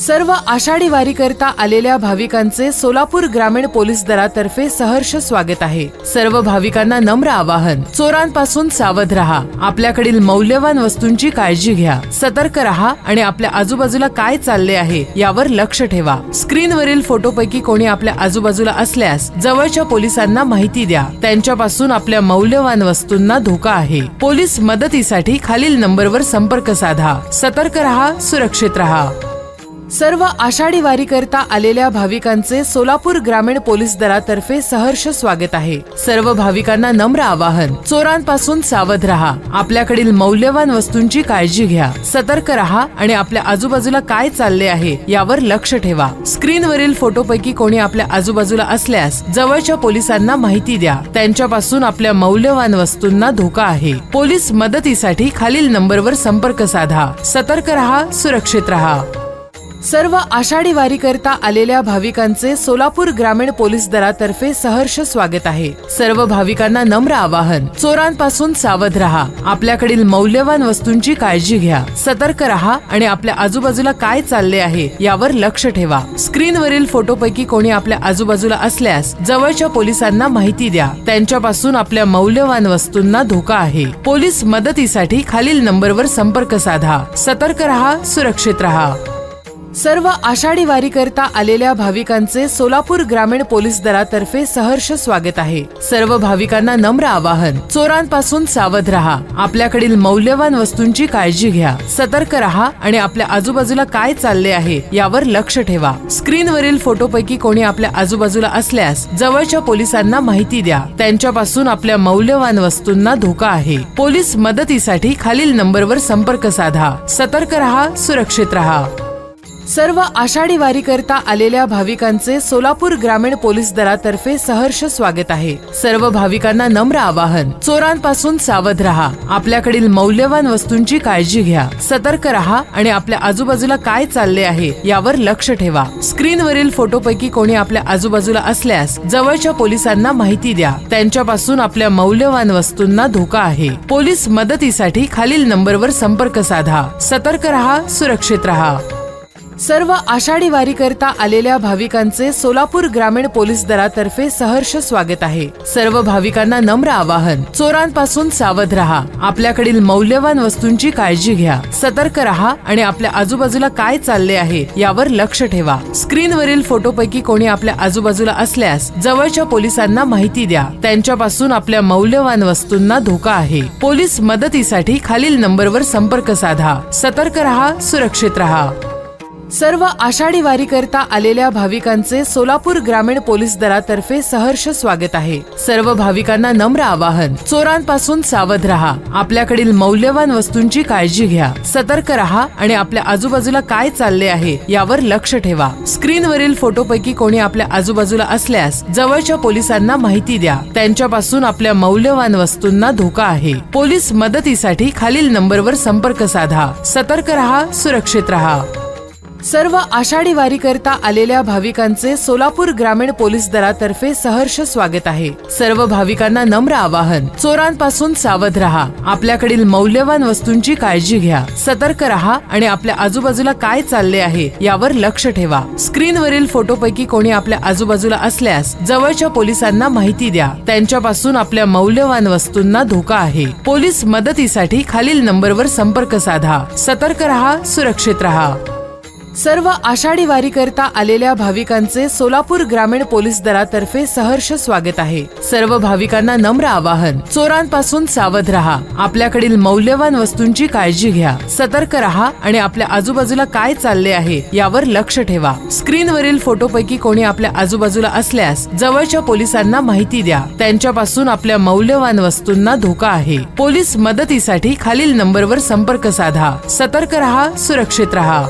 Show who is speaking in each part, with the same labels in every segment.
Speaker 1: सर्व आषाढी वारीकरता आलेल्या भाविकांचे सोलापूर ग्रामीण पोलीस दलातर्फे सहर्ष स्वागत आहे. सर्व भाविकांना नम्र आवाहन. चोरांपासून सावध राहा. आपल्याकडील मौल्यवान वस्तूंची काळजी घ्या. सतर्क राहा आणि आपल्या आजूबाजूला काय चालले आहे यावर लक्ष ठेवा. स्क्रीनवरील फोटोपैकी कोणी आपल्या आजूबाजूला असल्यास जवळच्या पोलिसांना माहिती द्या. त्यांच्यापासून आपल्या मौल्यवान वस्तूंना धोका आहे. पोलीस मदतीसाठी खालील नंबरवर संपर्क साधा. सतर्क राहा सुरक्षित राहा. सर्व आषाढी वारी करता आलेल्या भाविकांचे सोलापूर ग्रामीण पोलीस दलातर्फे सहर्ष स्वागत आहे. सर्व भाविकांना नम्र आवाहन. चोरांपासून सावध राहा. आपल्याकडील मौल्यवान वस्तूंची काळजी घ्या. सतर्क राहा आणि आपल्या आजूबाजूला काय चालले आहे यावर लक्ष ठेवा. स्क्रीनवरील फोटोपैकी कोणी आपल्या आजूबाजूला असल्यास जवळच्या पोलिसांना माहिती द्या. त्यांच्यापासून आपल्या मौल्यवान वस्तूंना धोका आहे. पोलीस मदतीसाठी खालील नंबरवर संपर्क साधा. सतर्क राहा सुरक्षित राहा. सर्व आषाढी वारी करता आलेल्या भाविकांचे सोलापूर ग्रामीण पोलीस दलातर्फे सहर्ष स्वागत आहे. सर्व भाविकांना नम्र आवाहन. चोरांपासून सावध राहा. आपल्याकडील मौल्यवान वस्तूंची काळजी घ्या. सतर्क राहा आणि आपल्या आजूबाजूला काय चालले आहे यावर लक्ष ठेवा. स्क्रीनवरील फोटोपैकी कोणी आपल्या आजूबाजूला असल्यास जवळच्या पोलिसांना माहिती द्या. त्यांच्यापासून आपल्या मौल्यवान वस्तूंना धोका आहे. पोलीस मदतीसाठी खालील नंबरवर संपर्क साधा. सतर्क राहा सुरक्षित राहा. सर्व आषाढी वारी करता आलेल्या भाविकांचे सोलापूर ग्रामीण पोलीस दलातर्फे सहर्ष स्वागत आहे. सर्व भाविकांना नम्र आवाहन. चोरांपासून सावध राहा. आपल्याकडील मौल्यवान वस्तूंची काळजी घ्या. सतर्क राहा आणि आपल्या आजूबाजूला काय चालले आहे यावर लक्ष ठेवा. स्क्रीनवरील फोटोपैकी कोणी आपल्या आजूबाजूला असल्यास जवळच्या पोलिसांना माहिती द्या. त्यांच्यापासून आपल्या मौल्यवान वस्तूंना धोका आहे. पोलीस मदतीसाठी खालील नंबरवर संपर्क साधा. सतर्क राहा सुरक्षित राहा. सर्व आषाढी वारीकरता आलेल्या भाविकांचे सोलापूर ग्रामीण पोलीस दलातर्फे सहर्ष स्वागत आहे. सर्व भाविकांना नम्र आवाहन. चोरांपासून सावध राहा. आपल्याकडील मौल्यवान वस्तूंची काळजी घ्या. सतर्क राहा आणि आपल्या आजूबाजूला काय चालले आहे यावर लक्ष ठेवा. स्क्रीनवरील फोटोपैकी कोणी आपल्या आजूबाजूला असल्यास जवळच्या पोलिसांना माहिती द्या. त्यांच्यापासून आपल्या मौल्यवान वस्तूंना धोका आहे. पोलीस मदतीसाठी खालील नंबरवर संपर्क साधा. सतर्क राहा सुरक्षित राहा. सर्व आषाढी वारी करता आलेल्या भाविकांचे सोलापूर ग्रामीण पोलीस दलातर्फे सहर्ष स्वागत आहे. सर्व भाविकांना नम्र आवाहन. चोरांपासून सावध राहा. आपल्याकडील मौल्यवान वस्तूंची काळजी घ्या. सतर्क राहा आणि आपल्या आजूबाजूला काय चालले आहे यावर लक्ष ठेवा. स्क्रीनवरील फोटोपैकी कोणी आपल्या आजूबाजूला असल्यास जवळच्या पोलिसांना माहिती द्या. त्यांच्यापासून आपल्या मौल्यवान वस्तूंना धोका आहे. पोलीस मदतीसाठी खालील नंबरवर संपर्क साधा. सतर्क राहा सुरक्षित राहा. सर्व आषाढी वारी करता आलेल्या भाविकांचे सोलापूर ग्रामीण पोलीस दलातर्फे सहर्ष स्वागत आहे. सर्व भाविकांना नम्र आवाहन. चोरांपासून सावध राहा. आपल्याकडील मौल्यवान वस्तूंची काळजी घ्या. सतर्क राहा आणि आपल्या आजूबाजूला काय चालले आहे यावर लक्ष ठेवा. स्क्रीनवरील फोटोपैकी कोणी आपल्या आजूबाजूला असल्यास जवळच्या पोलिसांना माहिती द्या. त्यांच्यापासून आपल्या मौल्यवान वस्तूंना धोका आहे. पोलीस मदतीसाठी खालील नंबरवर संपर्क साधा. सतर्क राहा सुरक्षित राहा. सर्व आषाढी वारी करता आलेल्या भाविकांचे सोलापूर ग्रामीण पोलीस दलातर्फे सहर्ष स्वागत आहे. सर्व भाविकांना नम्र आवाहन. चोरांपासून सावध राहा. आपल्याकडील मौल्यवान वस्तूंची काळजी घ्या. सतर्क राहा आणि आपल्या आजूबाजूला काय चालले आहे यावर लक्ष ठेवा. स्क्रीनवरील फोटोपैकी कोणी आपल्या आजूबाजूला असल्यास जवळच्या पोलिसांना माहिती द्या. त्यांच्यापासून आपल्या मौल्यवान वस्तूंना धोका आहे. पोलीस मदतीसाठी खालील नंबरवर संपर्क साधा. सतर्क राहा सुरक्षित राहा. सर्व आषाढी वारीकरता आलेल्या भाविकांचे सोलापूर ग्रामीण पोलीस दलातर्फे सहर्ष स्वागत आहे. सर्व भाविकांना नम्र आवाहन. चोरांपासून सावध राहा. आपल्याकडील मौल्यवान वस्तूंची काळजी घ्या. सतर्क राहा आणि आपल्या आजूबाजूला काय चालले आहे यावर लक्ष ठेवा. स्क्रीनवरील फोटोपैकी कोणी आपल्या आजूबाजूला असल्यास जवळच्या पोलिसांना माहिती द्या. त्यांच्यापासून आपल्या मौल्यवान वस्तूंना धोका आहे. पोलीस मदतीसाठी खालील नंबरवर संपर्क साधा. सतर्क राहा सुरक्षित राहा.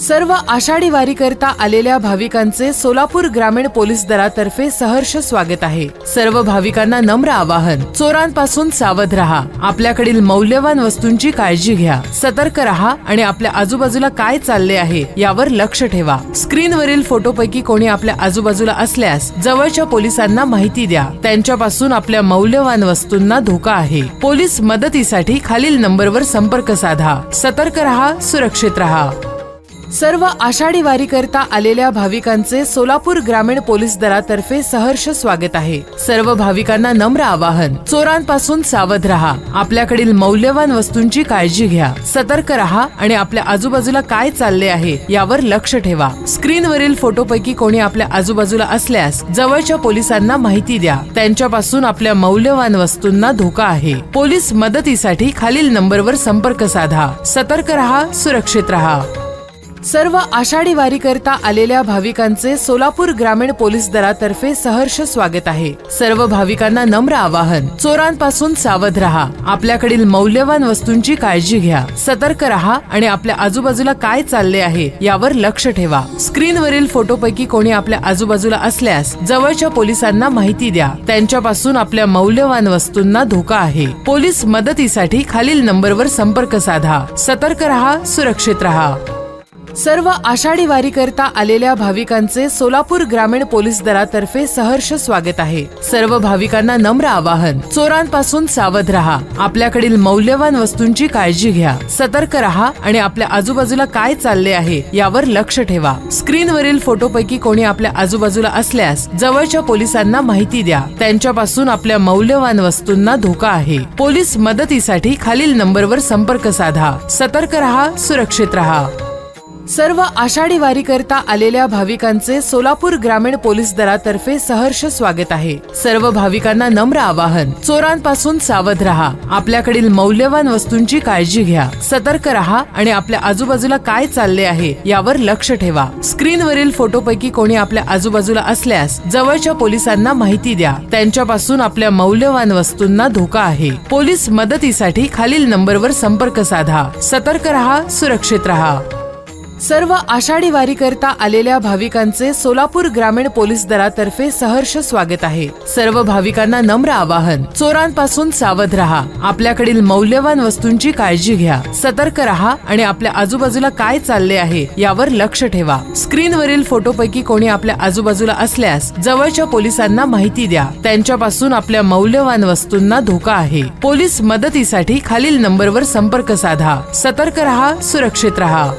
Speaker 1: सर्व आषाढी वारीकरता आलेल्या भाविकांचे सोलापूर ग्रामीण पोलीस दलातर्फे सहर्ष स्वागत आहे. सर्व भाविकांना नम्र आवाहन. चोरांपासून सावध राहा. आपल्याकडील मौल्यवान वस्तूंची काळजी घ्या. सतर्क राहा आणि आपल्या आजूबाजूला काय चालले आहे यावर लक्ष ठेवा. स्क्रीनवरील फोटोपैकी कोणी आपल्या आजूबाजूला असल्यास जवळच्या पोलिसांना माहिती द्या. त्यांच्यापासून आपल्या मौल्यवान वस्तूंना धोका आहे. पोलीस मदतीसाठी खालील नंबरवर संपर्क साधा. सतर्क राहा सुरक्षित राहा. सर्व आषाढी वारी करता आलेल्या भाविकांचे सोलापूर ग्रामीण पोलीस दलातर्फे सहर्ष स्वागत आहे. सर्व भाविकांना नम्र आवाहन. चोरांपासून सावध राहा. आपल्याकडील मौल्यवान वस्तूंची काळजी घ्या. सतर्क राहा आणि आपल्या आजूबाजूला काय चालले आहे यावर लक्ष ठेवा. स्क्रीनवरील फोटोपैकी कोणी आपल्या आजूबाजूला असल्यास जवळच्या पोलिसांना माहिती द्या. त्यांच्यापासून आपल्या मौल्यवान वस्तूंना धोका आहे. पोलीस मदतीसाठी खालील नंबरवर संपर्क साधा. सतर्क राहा सुरक्षित राहा. सर्व आषाढी वारी करता आलेल्या भाविकांचे सोलापूर ग्रामीण पोलीस दलातर्फे सहर्ष स्वागत आहे. सर्व भाविकांना नम्र आवाहन. चोरांपासून सावध राहा. आपल्याकडील मौल्यवान वस्तूंची काळजी घ्या. सतर्क राहा आणि आपल्या आजूबाजूला काय चालले आहे यावर लक्ष ठेवा. स्क्रीनवरील फोटोपैकी कोणी आपल्या आजूबाजूला असल्यास जवळच्या पोलिसांना माहिती द्या. त्यांच्यापासून आपल्या मौल्यवान वस्तूंना धोका आहे. पोलीस मदतीसाठी खालील नंबरवर संपर्क साधा. सतर्क राहा सुरक्षित राहा. सर्व आषाढी वारी करता आलेल्या भाविकांचे सोलापूर ग्रामीण पोलीस दलातर्फे सहर्ष स्वागत आहे. सर्व भाविकांना नम्र आवाहन. चोरांपासून सावध राहा. आपल्याकडील मौल्यवान वस्तूंची काळजी घ्या. सतर्क राहा आणि आपल्या आजूबाजूला काय चालले आहे यावर लक्ष ठेवा. स्क्रीनवरील फोटोपैकी कोणी आपल्या आजूबाजूला असल्यास जवळच्या पोलिसांना माहिती द्या. त्यांच्यापासून आपल्या मौल्यवान वस्तूंना धोका आहे. पोलीस मदतीसाठी खालील नंबरवर संपर्क साधा. सतर्क राहा सुरक्षित राहा. सर्व आषाढी वारी करता आलेल्या भाविकांचे सोलापूर ग्रामीण पोलीस दलातर्फे सहर्ष स्वागत आहे. सर्व भाविकांना नम्र आवाहन. चोरांपासून सावध राहा. आपल्याकडील मौल्यवान वस्तूंची काळजी घ्या. सतर्क राहा आणि आपल्या आजूबाजूला काय चालले आहे यावर लक्ष ठेवा. स्क्रीनवरील फोटोपैकी कोणी आपल्या आजूबाजूला असल्यास जवळच्या पोलिसांना माहिती द्या. त्यांच्यापासून आपल्या मौल्यवान वस्तूंना धोका आहे. पोलीस मदतीसाठी खालील नंबरवर संपर्क साधा. सतर्क राहा सुरक्षित राहा. सर्व आषाढी वारी करता आलेल्या भाविकांचे सोलापूर ग्रामीण पोलीस दलातर्फे सहर्ष स्वागत आहे. सर्व भाविकांना नम्र आवाहन. चोरांपासून सावध राहा. आपल्याकडील मौल्यवान वस्तूंची काळजी घ्या. सतर्क राहा आणि आपल्या आजूबाजूला काय चालले आहे यावर लक्ष ठेवा. स्क्रीनवरील फोटोपैकी कोणी आपल्या आजूबाजूला असल्यास जवळच्या पोलिसांना माहिती द्या. त्यांच्यापासून आपल्या मौल्यवान वस्तूंना धोका आहे. पोलीस मदतीसाठी खालील नंबरवर संपर्क साधा. सतर्क राहा सुरक्षित राहा.